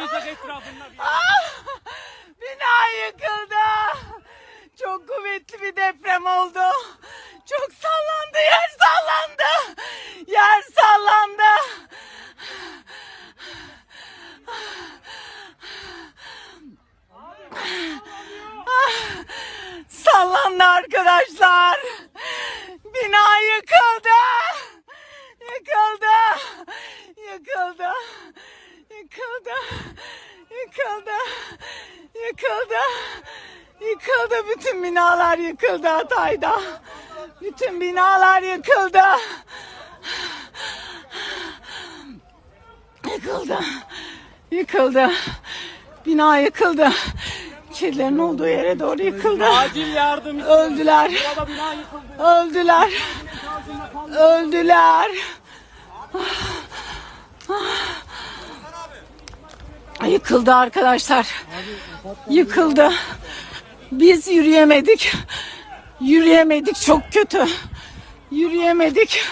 olmayacak etrafında. bina. Ah! Bina yıkıldı. Çok kuvvetli bir deprem oldu. Çok sallandı, yer sallandı. Yer sallandı. Sallandı arkadaşlar. Bina yıkıldı. Yıkıldı. Yıkıldı. Yıkıldı. Yıkıldı. Yıkıldı. Yıkıldı. Bütün binalar yıkıldı Hatay'da. Bütün binalar yıkıldı. Yıkıldı. Yıkıldı. Bina yıkıldı. Kedilerin olduğu yere doğru yıkıldı. Acil yardım. Öldüler. Bina yıkıldı. Öldüler. Öldüler. Yıkıldı arkadaşlar. Yıkıldı. Biz yürüyemedik. Yürüyemedik çok kötü. Yürüyemedik.